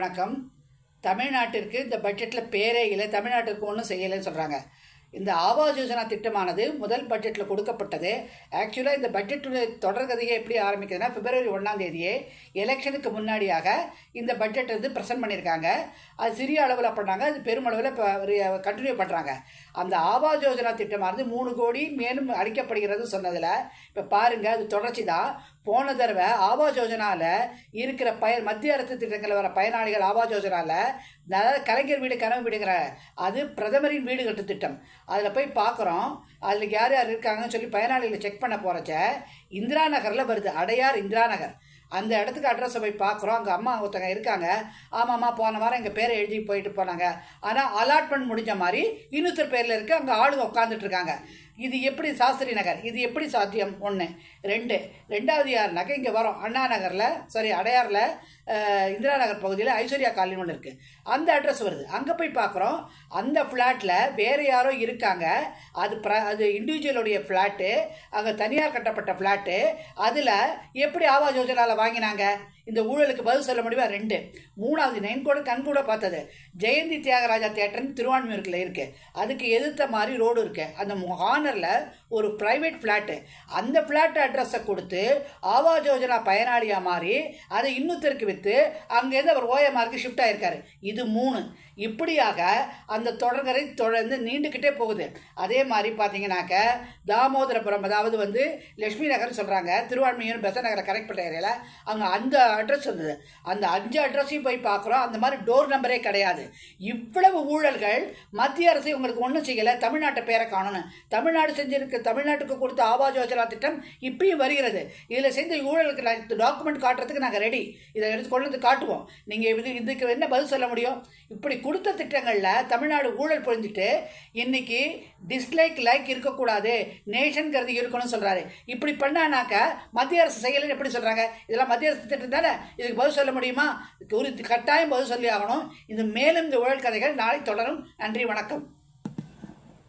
வணக்கம். தமிழ்நாட்டிற்கு இந்த பட்ஜெட்டில் பேரே இல்லை தமிழ்நாட்டிற்கு ஒன்றும் செய்யலைன்னு சொல்கிறாங்க இந்த ஆவாஸ் யோஜனா திட்டமானது முதல் பட்ஜெட்டில் கொடுக்கப்பட்டது. ஆக்சுவலாக இந்த பட்ஜெட்டுடைய தொடர்கதையை எப்படி ஆரம்பிக்குதுன்னா பிப்ரவரி ஒன்றாம் தேதியே எலெக்ஷனுக்கு முன்னாடியாக இந்த பட்ஜெட் வந்து ப்ரெசென்ட் பண்ணியிருக்காங்க. அது சிறிய அளவில் பண்ணாங்க அது பெருமளவில் இப்போ கண்டினியூ பண்ணுறாங்க அந்த ஆவாஸ் யோஜனா திட்டமானது மூணு கோடி மேலும் அளிக்கப்படுகிறது சொன்னதில். இப்போ பாருங்கள் அது தொடர்ச்சி தான். போன தடவை ஆவாஸ் யோஜனாவில் இருக்கிற பய மத்திய அரசு திட்டங்களில் வர பயனாளிகள் ஆவாஸ் யோஜனாவில் அதாவது கலைஞர் வீடு கனவு வீடுங்கிற அது பிரதமரின் வீடு கட்டு திட்டம். அதில் போய் பார்க்குறோம் அதில் யார் யார் இருக்காங்கன்னு சொல்லி பயனாளிகளை செக் பண்ண போகிறச்ச இந்திரா நகரில் வருது. அடையார் இந்திரா நகர். அந்த இடத்துக்கு அட்ரஸை போய் பார்க்குறோம் அங்கே அம்மா ஒருத்தங்க இருக்காங்க. ஆமாம்மா போன வாரம் எங்கள் பேரை எழுதி போயிட்டு போனாங்க. ஆனால் அலாட்மெண்ட் முடிஞ்ச மாதிரி இன்னொருத்தர் பேரில் இருக்குது அங்கே ஆளுங்க உட்காந்துட்டு இருக்காங்க. இது எப்படி சாஸ்திரி நகர்? இது எப்படி சாத்தியம்? ஒன்று ரெண்டு. ரெண்டாவது யாருனாக்கா இங்கே வரோம். அண்ணா நகரில் சாரி அடையாரில் இந்திரா நகர் பகுதியில் ஐஸ்வர்யா காலனி ஒன்று இருக்குது அந்த அட்ரஸ் வருது. அங்கே போய் பார்க்குறோம் அந்த ஃப்ளாட்டில் வேறு யாரோ இருக்காங்க. அது ப்ர அது இண்டிவிஜுவலுடைய ஃப்ளாட்டு அங்கே தனியார் கட்டப்பட்ட ஃப்ளாட்டு அதில் எப்படி ஆவாஸ் யோஜனாவில் வாங்கினாங்க? இந்த ஊழலுக்கு பதில் சொல்ல முடியுமா? ரெண்டு. மூணாவது நைன் கூட கண் கூட பார்த்தது. ஜெயந்தி தியாகராஜா தேட்டர்னு திருவான்மையூருக்கில் இருக்குது அதுக்கு எதிர்த்த மாதிரி ரோடு இருக்குது அந்த ஹானரில் ஒரு ப்ரைவேட் ஃப்ளாட்டு அந்த ஃப்ளாட் அட்ரஸை கொடுத்து ஆவாஸ் யோஜனா பயனாளியாக மாறி அதை இன்னொருத்தருக்கு விற்று அங்கேருந்து அவர் ஓஎம்ஆருக்கு ஷிஃப்ட் ஆயிருக்காரு. இது மூணு. இப்படியாக அந்த தொடர்கரை தொடர்ந்து நீண்டுக்கிட்டே போகுது. அதே மாதிரி பார்த்தீங்கன்னாக்க தாமோதரபுரம் அதாவது வந்து லட்சுமி நகர்னு சொல்கிறாங்க திருவான்மையூர் பெச நகரை கரெக்ட் பண்ண ஏரியாவில் அங்கே அந்த அட்ரஸ் இருந்தது அந்த அஞ்சு அட்ரஸையும் போய் பார்க்குறோம் அந்த மாதிரி டோர் நம்பரே கிடையாது. இவ்வளவு ஊழல்கள் மத்திய அரசு உங்களுக்கு ஒன்றும் செய்யலை தமிழ்நாட்டை பேரை காணணும். தமிழ்நாடு செஞ்சிருக்க தமிழ்நாட்டுக்கு கொடுத்த ஆவாஸ் யோஜனா திட்டம் இப்பயும் வருகிறது. இதில் செஞ்ச ஊழலுக்கு டாக்குமெண்ட் காட்டுறதுக்கு நாங்கள் ரெடி இதை எடுத்து கொண்டு வந்து காட்டுவோம். நீங்கள் இது இதுக்கு என்ன பதில் சொல்ல முடியும்? இப்படி கொடுத்த திட்டங்களில் தமிழ்நாடு ஊழல் பொழிஞ்சிட்டு இன்னைக்கு டிஸ்லைக் லைக் இருக்கக்கூடாது. நேஷன்கிறது இருக்கணும்னு சொல்கிறாரு இப்படி பண்ணானாக்க மத்திய அரசு செய்யலைன்னு எப்படி சொல்கிறாங்க இதெல்லாம் மத்திய அரசு திட்டம் தானே? இதுக்கு பதில் சொல்ல முடியுமா? ஒரு கட்டாயம் பதில் சொல்லி ஆகணும். இது மேலும் இந்த ஊழல் கதைகள் நாளை தொடரும். நன்றி வணக்கம்.